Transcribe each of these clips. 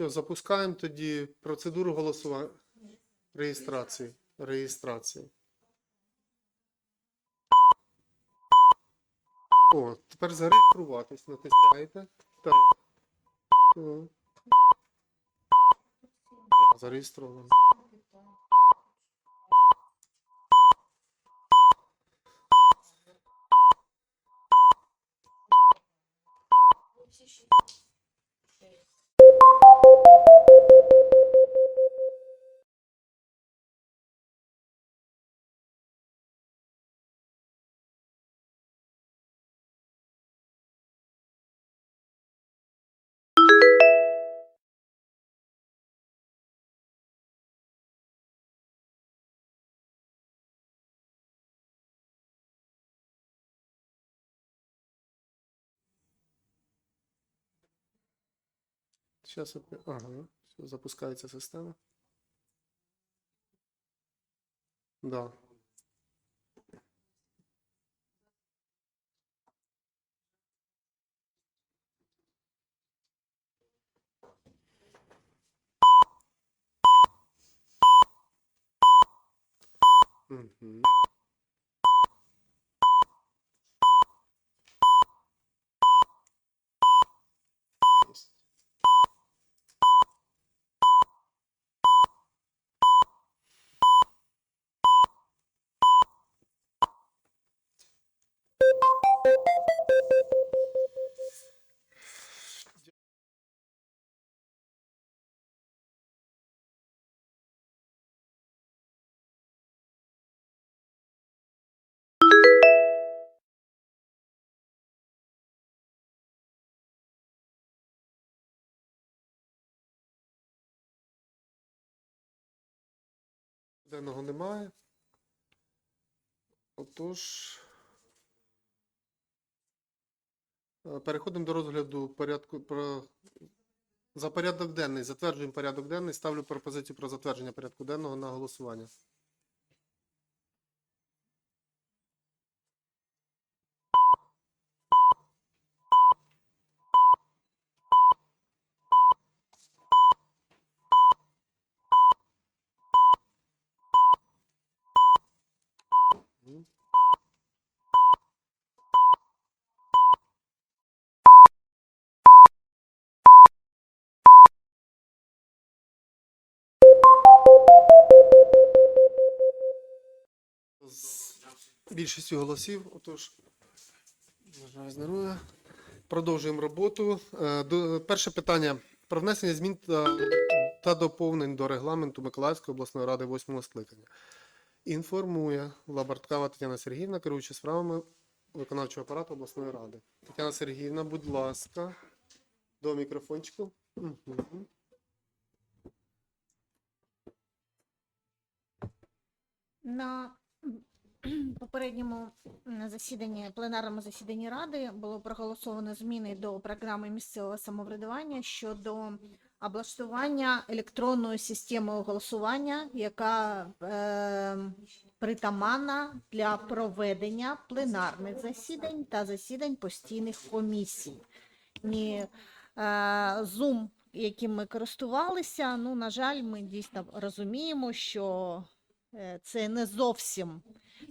Все, запускаємо тоді процедуру голосування. Реєстрації. Реєстрації. О, тепер зареєструватись натискаєте. Так. О. А, Зареєстровано. Опять. Ага, все, запускається система. Да. Мгм. Денного немає. Отож. е, Переходимо до розгляду порядку про. За порядок денний. Затверджуємо порядок денний. Ставлю пропозицію про затвердження порядку денного на голосування. Мгм. З більшістю голосів, отож, здоров'я. Продовжуємо роботу. Е, Перше питання про внесення змін та, доповнень до регламенту Миколаївської обласної ради 8 скликання. Інформує Лабарткава Тетяна Сергіївна, керуючи справами виконавчого апарату обласної ради. Тетяна Сергіївна, будь ласка, до мікрофончику. На попередньому засіданні, пленарному засіданні Ради було проголосовано зміни до програми місцевого самоврядування щодо облаштування електронної системи голосування, яка е, притаманна для проведення пленарних засідань та засідань постійних комісій. Ні, е, Zoom, яким ми користувалися, ну, на жаль, ми дійсно розуміємо, що Е, Це не зовсім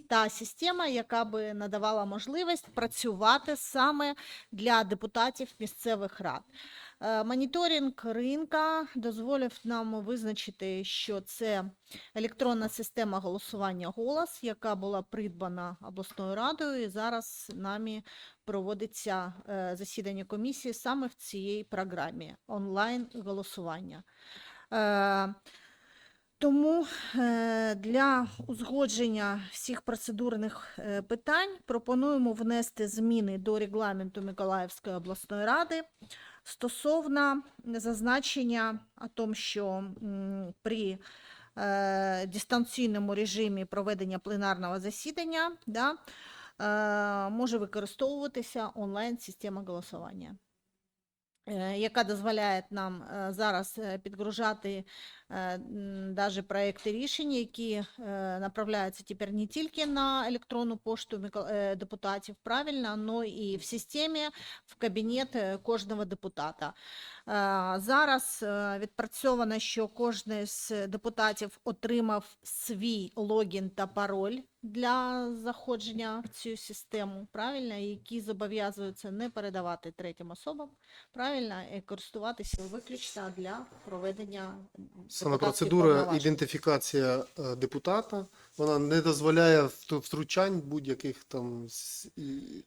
та система, яка би надавала можливість працювати саме для депутатів місцевих рад. Е, Моніторинг ринка дозволив нам визначити, що це електронна система голосування голос, яка була придбана обласною радою, і зараз нами проводиться е, засідання комісії саме в цій програмі онлайн голосування. Е, тому е, для узгодження всіх процедурних питань пропонуємо внести зміни до регламенту Миколаївської обласної ради стосовно зазначення о том, що при е, дистанційному режимі проведення пленарного засідання да, е, може використовуватися онлайн-система голосування. е, Яка дозволяє нам зараз підгружати навіть проекти рішень, які е, направляються тепер не тільки на електронну пошту Микол- е, депутатів, правильно, але і в системі, в кабінет кожного депутата. Зараз відпрацьовано, що кожен з депутатів отримав свій логін та пароль для заходження в цю систему, правильно, які зобов'язуються не передавати третім особам, правильно, і користуватися виключно для проведення Саме процедура ідентифікація е, депутата, вона не дозволяє втручань будь-яких там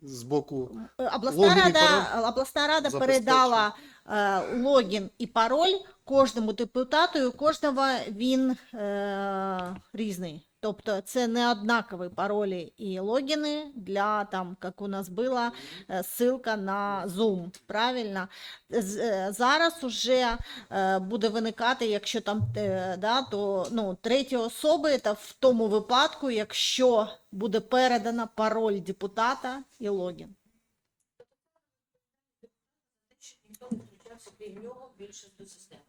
з, боку. Е, Обласна рада. рада, обласна рада передала е, логін і пароль кожному депутату, і у кожного він е, різний. Тобто це не однакові паролі і логіни для там, як у нас була е, ссылка на Zoom. Правильно? Е, Зараз уже е, буде виникати, якщо там да, то ну, треті особи, та в тому випадку, якщо буде передано пароль депутата і логін. більше до системи.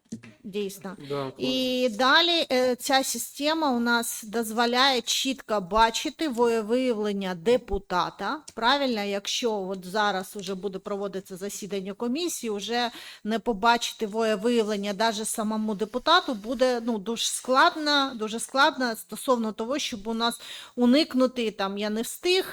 Дійсно. Да, І далі е, ця система у нас дозволяє чітко бачити виявлення депутата. Правильно, якщо от зараз вже буде проводитися засідання комісії, вже не побачити виявлення навіть самому депутату буде ну, дуже складно, дуже складно стосовно того, щоб у нас уникнути там я не встиг.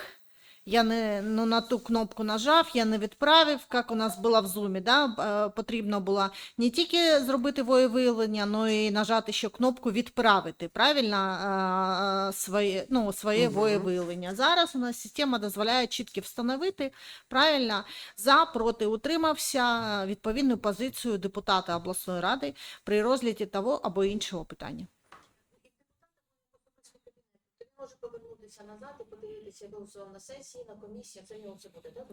Я не ну, на ту кнопку нажав, я не відправив, як у нас було в Zoom, да? е, потрібно було не тільки зробити виявлення, але й нажати ще кнопку відправити, правильно, е, е, своє, ну, своє Мгм. виявлення. Зараз у нас система дозволяє чітко встановити, правильно, за, проти, утримався відповідну позицію депутата обласної ради при розгляді того або іншого питання. Він може повернутися назад і подивитися, як голосував на сесії, на комісії, це нього все буде, так?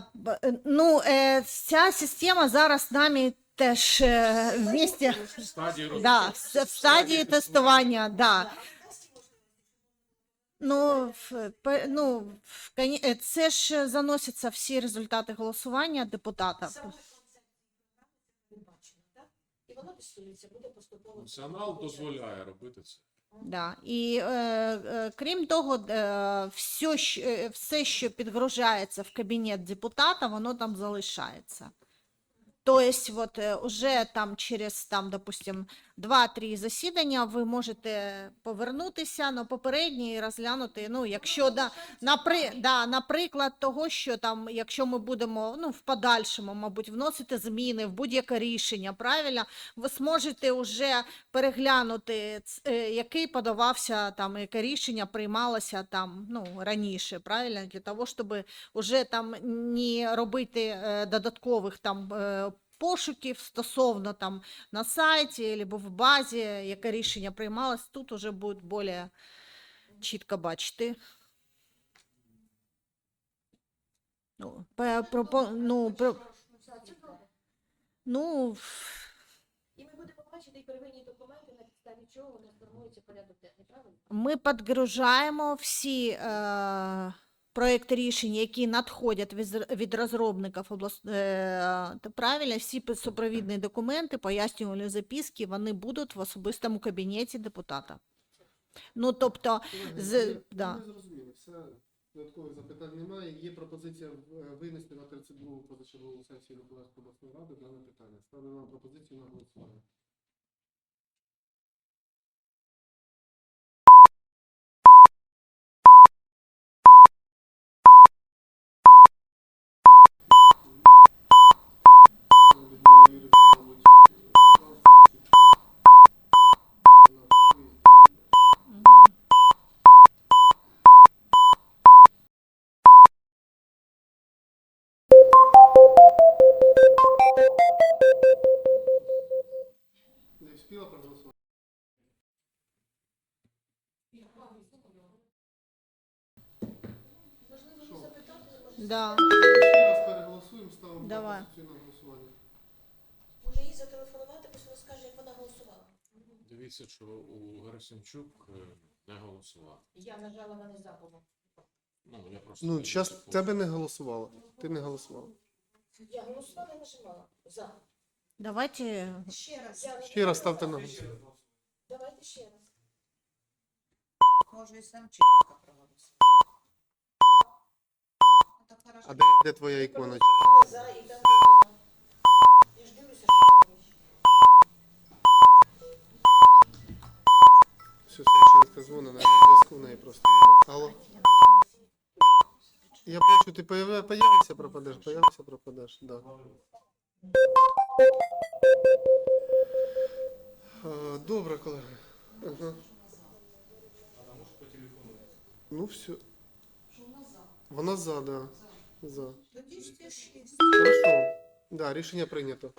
Е, б- е, Ну, е, ця система зараз нами теж е, вместе, стадії да, в в стадії тестування, да. Ну, в, пе- ну, в, коні- е, це ж заносяться всі результати голосування депутата. Саме бачено, так? І воно тестується, буде поступово. Функціонал дозволяє робити це. Да. І е, е, крім того, е, все, що, все, що підгружається в кабінет депутата, воно там залишається. Тобто, вот, е, уже там через, там, допустим, 2-3 засідання ви можете повернутися на попереднє і розглянути, ну, якщо, да, напри, да, наприклад, того, що там, якщо ми будемо, ну, в подальшому, мабуть, вносити зміни в будь-яке рішення, правильно, ви зможете вже переглянути, е, який подавався там, яке рішення приймалося там ну, раніше, правильно, для того, щоб вже там не робити е, додаткових там. Пошуків стосовно там на сайті або в базі, яке рішення приймалось, тут уже буде більш чітко бачити. Ну, пе- пропо- ну, про- ну, І ми будемо бачити первинні документи, на підставі чого у нас формується порядок денний, правильно? Ми підгружаємо всі е, проекти рішень, які надходять від, розробників облас... е, правильно, всі супровідні документи, пояснювальні записки, вони будуть в особистому кабінеті депутата. Ну, тобто, з, да. Ми зрозуміли, все. Додаткових запитань немає. Є пропозиція е, винести на 32-му позачергову сесію Миколаївської обласної ради дане питання. Ставлю на пропозицію на голосування. Не встигла проголосувати? Да. Ще раз переголосуємо, ставимо Давай. пропозицію на голосування. Може їй зателефонувати, пусть вона скаже, як вона голосувала. Дивіться, що у Герасимчук е, не голосував. Я нажала на не. Ну, я просто Ну, не зараз телефон. тебе не голосувало. Ти не голосував. Я голосувала і нажимала. За. Давайте Ще раз. Я Ще раз ставте на голосування. Давайте ще раз. Може, і проголосувати. Ну, так хорошо. А де, де твоя ікона? За і там було. Я ж дивлюся, що є. Все, Стрічинська дзвонить, на зв'язку в неї просто. немає. Алло. Я бачу, ти появи- появишся, пропадеш, появишся, пропадеш. Да. Е, Добре, колеги. Ага. Ну все. Вона за, да. За. Хорошо. Да, рішення прийнято.